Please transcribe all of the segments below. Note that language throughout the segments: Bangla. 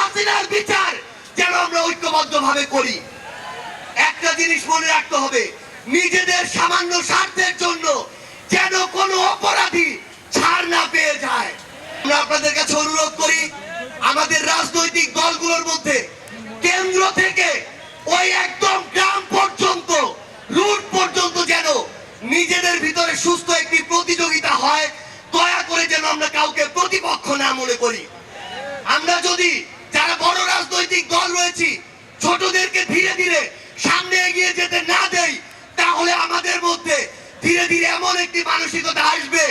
হাসিনার বিচার যেন আমরা ঐক্যবদ্ধ ভাবে করি। একটা জিনিস মনে রাখতে হবে, নিজেদের সামান্য স্বার্থের জন্য যেন কোনো অপরাধী ছাড় না পেয়ে যায়। আমরা আপনাদের কাছে অনুরোধ করি, আমাদের রাজনৈতিক দলগুলোর মধ্যে কেন্দ্র থেকে ওই একদম গ্রাম পর্যন্ত, রুট পর্যন্ত যেন নিজেদের ভিতরে সুস্থ একটি প্রতিযোগিতা হয়, দয়া করে যেন আমরা কাউকে প্রতিপক্ষ না মনে করি। আমরা যদি যারা বড় রাজনৈতিক দল রয়েছি, ছোটদেরকে ধীরে ধীরে সামনে এগিয়ে যেতে না দেই, তাহলে আমাদের মধ্যে ধীরে ধীরে এমন একটি মানসিকতা আসবে,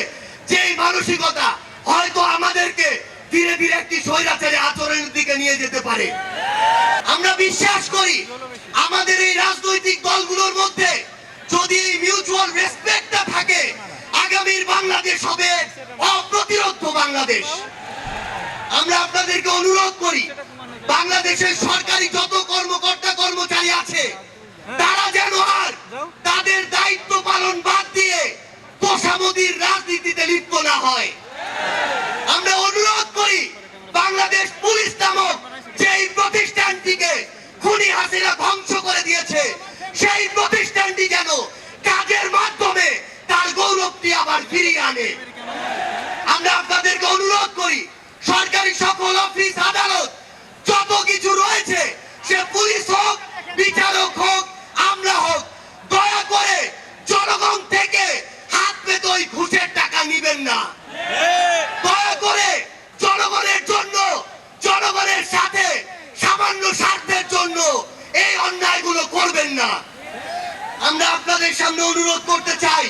যেই মানসিকতা হয়তো আমাদেরকে ধীরে ধীরে একটি স্বৈরাচারী আচরণের দিকে নিয়ে যেতে পারে। আমরা বিশ্বাস করি, আমাদের এই রাজনৈতিক দলগুলোর মধ্যে যদি এই মিউচুয়াল রেসপেক্টটা থাকে, আগামীর বাংলাদেশ হবে অপ্রতিরোধ বাংলাদেশ। আমরা আপনাদেরকে অনুরোধ করি বাংলাদেশের সরকারি যত কর্মকর্তা কর্মচারী আছে তারা যেন আর তাদের দায়িত্ব পালন বাদ দিয়ে তোষামদির রাজনীতিতে লিপ্ত না হয়। আমরা অনুরোধ করি বাংলাদেশ পুলিশ নামক যেই প্রতিষ্ঠানটিকে খুনি হাসিনা ধ্বংস সরকারি সকল অফিস আদালত যত কিছু রয়েছে, সে পুলিশ হোক, বিচারক হোক, আমরা হোক, দয়া করে জনগণ থেকে হাত পেতে ওই ঘুষের টাকা নিবেন না। দয়া করে জনগণের জন্য, জনগণের সাথে সামান্য স্বার্থের জন্য এই অন্যায়গুলো করবেন না। আমরা আপনাদের সামনে অনুরোধ করতে চাই,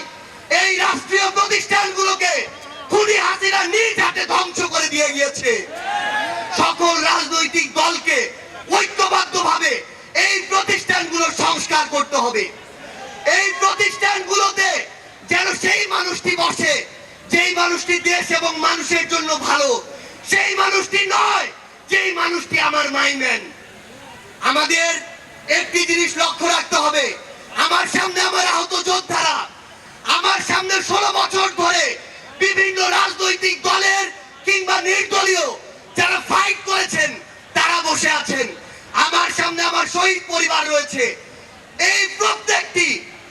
এই রাষ্ট্রীয় প্রতিষ্ঠানগুলোকে খুনি হাসিনা নিজ হাতে ধ্বংস করে দিয়ে গিয়েছে। সকল রাজনৈতিক দলকে ঐক্যবদ্ধভাবে এই প্রতিষ্ঠানগুলোর সংস্কার করতে হবে। এই প্রতিষ্ঠানগুলোতে যেন সেই মানুষটি বসে, যেই মানুষটি দেশ এবং মানুষের জন্য ভালো, সেই মানুষটি নয়, যেই মানুষটি আমার মাইম্যান আমাদের একটি জিনিস লক্ষ্য রাখতে হবে। আমার সামনে আমার আহত যোদ্ধারা, আমার সামনে ষোলো বছর ধরে বিভিন্ন রাজনৈতিক দলের কিংবা নির্দলীয় যারা ফাইট করেছেন, তারা বসে আছেন। আমার সামনে আমার শহীদ পরিবার রয়েছে। এই প্রত্যেকটি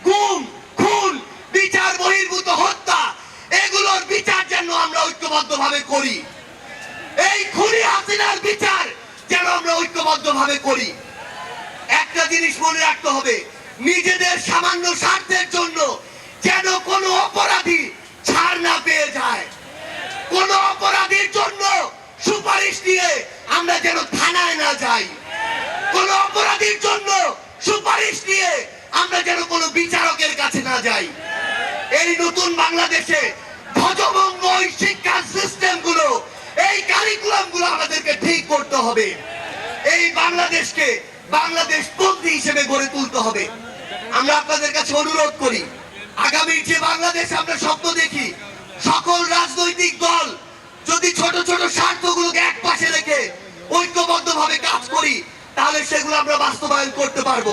গুম, খুন, বিচার বহির্ভূত হত্যা, এগুলোর বিচার যেন আমরা ঐক্যবদ্ধ ভাবে করি। এই খুনি হাসিনার বিচার যেন আমরা ঐক্যবদ্ধ ভাবে করি। একটা জিনিস মনে রাখতে হবে, নিজেদের সামান্য স্বার্থের জন্য যেন কোনো অপরাধী ছাড় না পেয়ে যায়। কোন অপরাধীর জন্য সুপারিশ দিয়ে আমরা যেন থানায় না যাই। কোন অপরাধীর জন্য সুপারিশ দিয়ে আমরা যেন কোনো বিচারকের কাছে না যাই। এই নতুন বাংলাদেশে ধ্বজভঙ্গ ওই শিক্ষা সিস্টেমগুলো এই কারিকুলামগুলো আমাদেরকে ঠিক করতে হবে। এই বাংলাদেশকে বাংলাদেশ পন্থী হিসেবে গড়ে তুলতে হবে। আমরা আপনাদের কাছে অনুরোধ করি আগামীর যে বাংলাদেশ আমরা স্বপ্ন দেখি, সকল রাজনৈতিক দল যদি ছোট ছোট স্বার্থগুলোকে এক পাশে রেখে ঐক্যবদ্ধ ভাবে কাজ করি, তাহলে সেগুলো আমরা বাস্তবায়ন করতে পারব।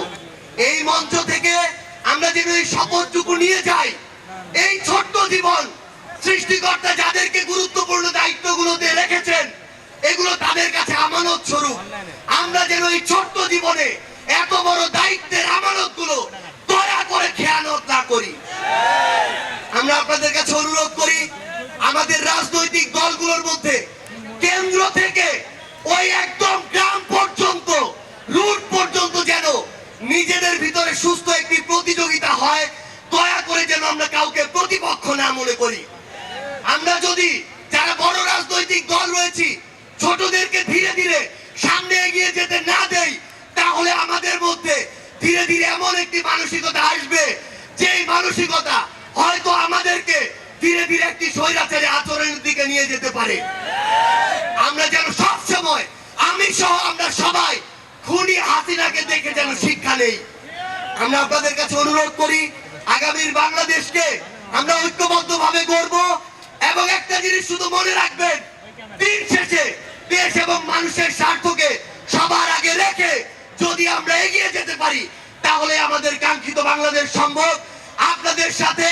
এই মঞ্চ থেকে আমরা যেন এই শপথটুকু নিয়ে যাই, এই ছোট্ট জীবন সৃষ্টিকর্তা যাদেরকে গুরুত্বপূর্ণ দায়িত্বগুলোতে রেখেছেন, এগুলো তাদের কাছে আমানত স্বরূপ। আমরা যেন এই ছোট্ট জীবনে এত বড় দায়িত্বের আমানতগুলো দয়া করে খেয়ানত না করি আমরা আপনাদের কাছে অনুরোধ করি আমাদের রাজনৈতিক দলগুলোর মধ্যে কেন্দ্র থেকে ওই একদম গ্রাম পর্যন্ত, রুট পর্যন্ত যেন নিজেদের ভিতরে সুস্থ একটি প্রতিযোগিতা হয়, দয়া করে যেন আমরা কাউকে প্রতিপক্ষ না মনে করি। আমরা যদি যারা বড় রাজনৈতিক দল রয়েছি, ছোটদেরকে ধীরে ধীরে সামনে এগিয়ে যেতে না দেই, তাহলে আমাদের মধ্যে ধীরে ধীরে এমন একটি মানসিকতা আসবে, যেই মানসিকতা হয়তো আমাদেরকে ধীরে ধীরে একটি স্বৈরাচারী আচরণের দিকে নিয়ে যেতে পারে। আমরা যেন সব সময় আমি সহ আমরা সবাই খুনি হাসিনাকে দেখে যেন শিক্ষা নেই। আমরা আপনাদের কাছে অনুরোধ করি, আগামীর বাংলাদেশকে আমরা ঐক্যবদ্ধ ভাবে গড়ব এবং একটা জিনিস শুধু মনে রাখবেন, দিন শেষে দেশ এবং মানুষের স্বার্থকে সবার আগে রেখে যদি আমরা এগিয়ে যেতে পারি, তাহলে আমাদের কাঙ্ক্ষিত বাংলাদেশ সম্ভব। আপনাদের সাথে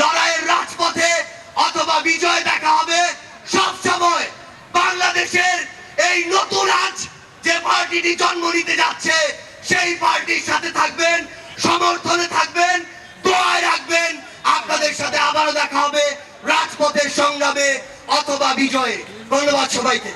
লড়াইয়ের রাজপথে অথবা বিজয় দেখা হবে সব সময়। বাংলাদেশের এই নতুন আজ যে পার্টিটি জন্ম নিতে যাচ্ছে, সেই পার্টির সাথে থাকবেন, সমর্থনে থাকবেন, দোয়ায় রাখবেন। আপনাদের সাথে আবারও দেখা হবে রাজপথের সংগ্রামে অথবা বিজয়ে। ধন্যবাদ সবাইকে।